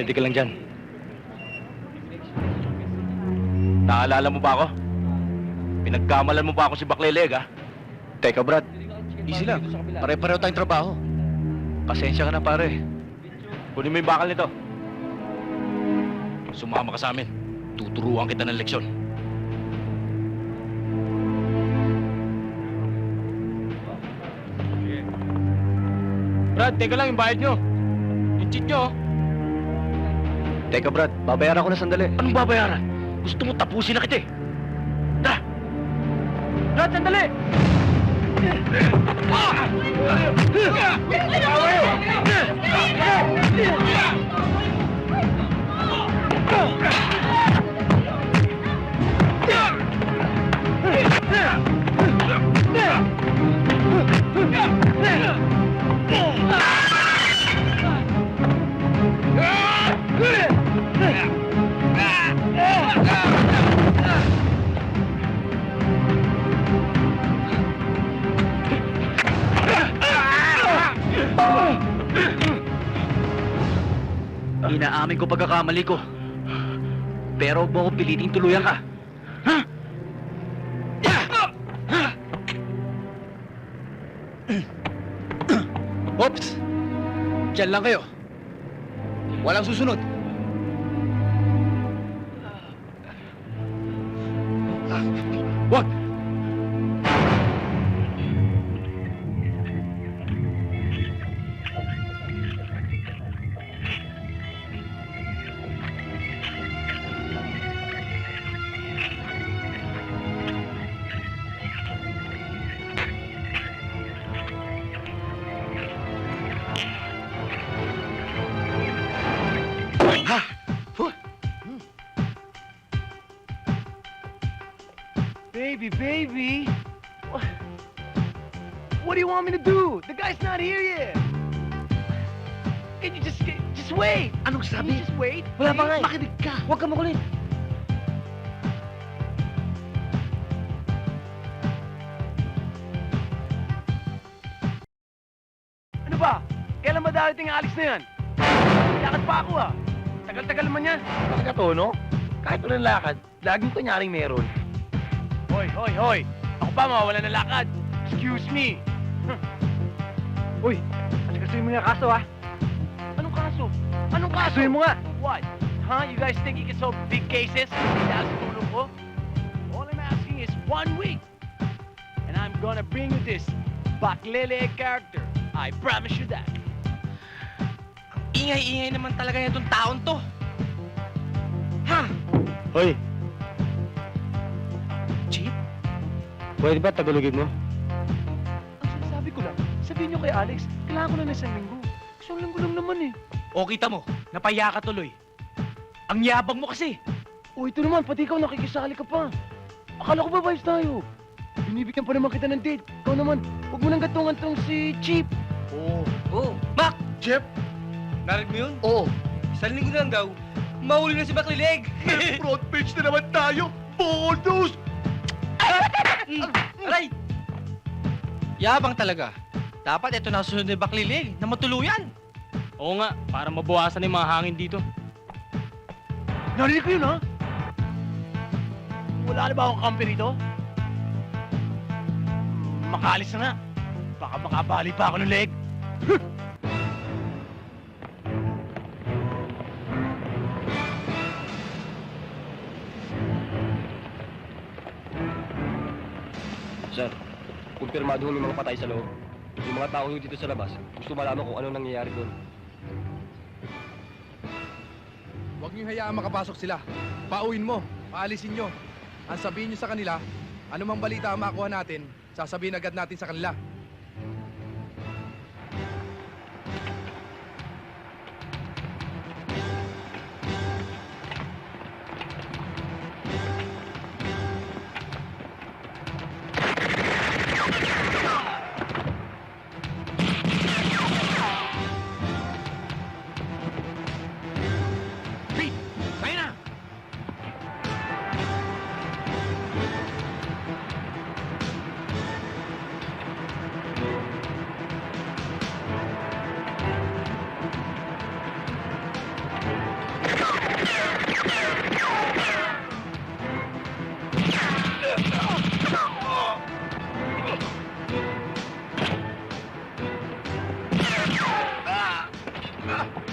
Steady ka lang dyan. Naalala mo ba ako? Pinagkamalan mo ba ako si Bakleleg, ha? Teka, Brad. Easy lang. Pare-pareho tayong trabaho. Pasensya ka na, pare. Kunin mo yung bakal nito. Sumama ka sa amin. Tuturuan kita ng leksyon. Brad, teka lang yung bayad nyo. Yung cheat nyo. Teka, Brad. Babayaran ko na sandali. Anong babayaran? Gusto mo tapusin na kita eh. Tara! Brad, sandali! Inaamin ko pagkakamali ko. Pero huwag mo ko piliting tuluyan ka. Ha? Oops! Diyan lang kayo. Walang susunod. Baby, baby. What? What do you want me to do? The guy's not here yet. Can you just just wait? Anong Can you just wait? Wala pa nga eh. Makinig ka. Huwag ka makulit. Ano ba? Kailan ba darating ang Alex na yan? Lakad pa ako ah. Tagal-tagal naman yan. Talaga to, no? Kahit walang lakad, laging kunyaring meron. Hoy, hoy. Ako pa mawala ng lakad. Excuse me. Uy, asikasuhin mo yung kaso ah. Anong kaso? Anong kaso? Kasuhin mo nga. What? Huh? You guys think you can solve big cases? Dahil sa tulong ko? All I'm asking is one week. And I'm gonna bring you this Baklele character. I promise you that. Ingay-ingay naman talaga itong taon to. Ha? Hoy, pwede ba tagalogin mo? Ang sinasabi ko lang, sabihin nyo kay Alex, kailangan ko lang ng isang linggo. Isang linggo lang naman eh. O kita mo, napaya ka tuloy. Ang yabang mo kasi. O ito naman, pati ikaw nakikisali ka pa. Akala ko ba vibes tayo? Binibigyan pa naman kita ng date. Ikaw naman, huwag mo nang gatungan tong si Chip. Oo. Oo. Mac! Jeff? Narinig mo yun? Oo. Isang linggo lang daw. Mahuli na si Baklileg. Front page na naman tayo! Mm, Aray! Yabang talaga. Dapat ito na susunod ni Baklileg na matuluyan. Oo nga, para mabawasan yung mga hangin dito. Narinig ko yun, ha? Wala na ba akong kampi rito? Makaalis na nga. Baka makabali pa ako ng leg. Sir, kumpirmado ho mga patay sa loob. Yung mga tao dito sa labas, gusto malaman kung ano nangyayari doon. Huwag niyo hayaan makapasok sila. Pauwin mo, paalisin nyo. Ang sabihin niyo sa kanila, anumang balita ang makuha natin, sasabihin agad natin sa kanila. Ha ha ha!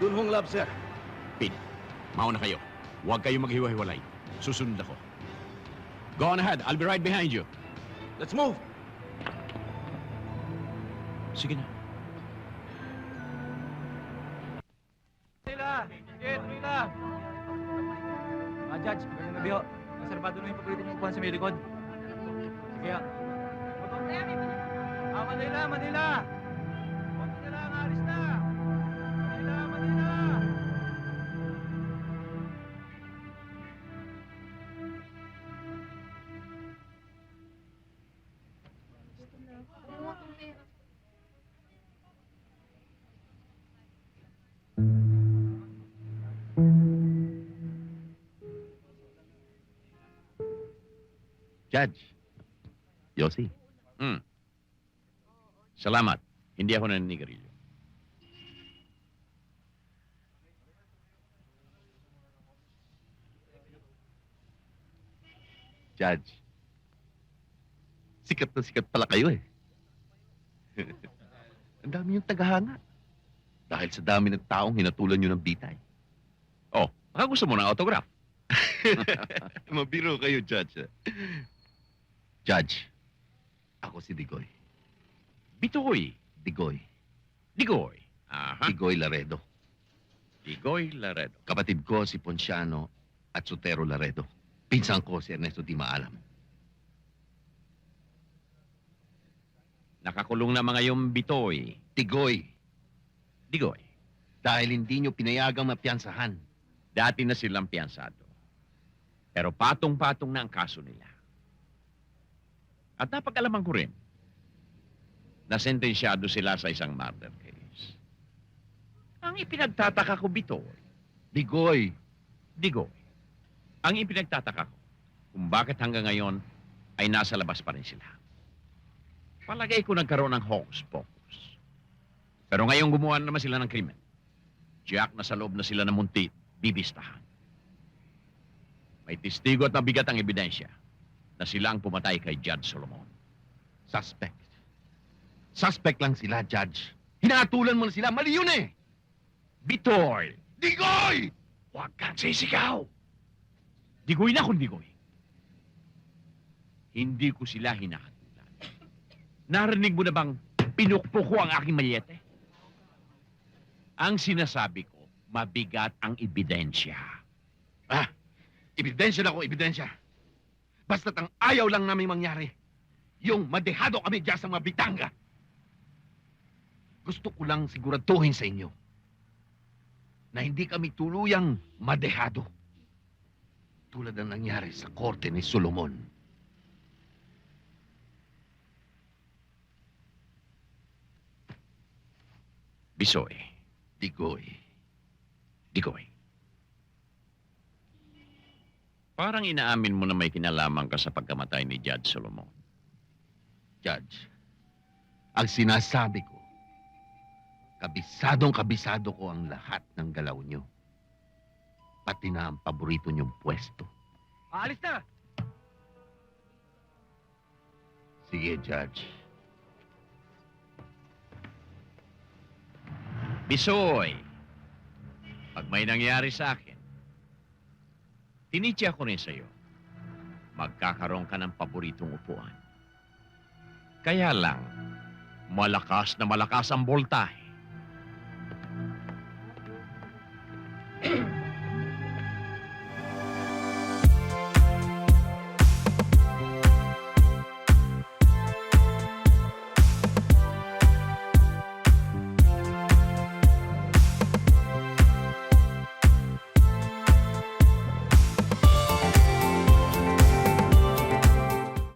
Yun hong lab, sir. Mauna kayo. Huwag kayong maghiwa-hiwalay. Susunod ako. Go on ahead. I'll be right behind you. Let's move! Sige na. Manila! Sige, tuloy na! Ah, Judge, magandang gabi ho. Reservado na yung paborito mong upuan sa may likod. Sige ha. Ah, Manila! Manila! Judge. Yossi. Hmm. Salamat. Hindi ako naninigarilyo. Judge. Sikat na sikat pala kayo eh. Ang dami yung tagahanga. Dahil sa dami ng taong hinatulan nyo ng bitay. Oh, baka gusto mo ng autograph. Mabiro kayo, Judge. Judge, ako si Digoy. Bitoy. Digoy. Digoy. Aha. Digoy Laredo. Digoy Laredo. Kapatid ko si Ponciano at Sotero Laredo. Pinsan ko si Ernesto Di Maalam. Nakakulong na mga yung Bitoy. Digoy, Digoy. dahil hindi nyo pinayagang mapiyansahan. Dati na silang piyansado. Pero patong-patong na ang kaso nila. At napag-alaman ko rin na sentensyado sila sa isang murder case. Ang ipinagtataka ko, Bitoy, Digoy, Digoy, ang ipinagtataka ko kung bakit hanggang ngayon ay nasa labas pa rin sila. Palagay ko nagkaroon ng hocus pocus. Pero ngayon gumawa na naman sila ng krimen. Jack na sa loob na sila ng munti, bibistahan. May testigo at mabigat ang ebidensya na sila ang pumatay kay Judge Solomon. suspect. Suspect lang sila, Judge. Hinatulan mo na sila. Mali yun eh! Bitoy! Digoy! Huwag kang sisigaw! Digoy na kung digoy. Hindi ko sila hinahatulan. Narinig mo na bang pinukpok ko ang aking malyete? Ang sinasabi ko, mabigat ang ebidensya. Ah, ebidensya na ko, ebidensya. Basta't ang ayaw lang namin mangyari, yung madehado kami dyan sa mga bitanga. Gusto ko lang siguraduhin sa inyo na hindi kami tuluyang madehado. Tulad ng nangyari sa korte ni Solomon. Bisoy, Digoy, digoy. Parang inaamin mo na may kinalaman ka sa pagkamatay ni Judge Solomon. Judge, ang sinasabi ko, kabisadong kabisado ko ang lahat ng galaw nyo. Pati na ang paborito nyong pwesto. Alis na! Sige, Judge. Bisoy, pag may nangyari sa akin, tinitya ko rin sa'yo, magkakaroon ka ng paboritong upuan. Kaya lang, malakas na malakas ang voltahe.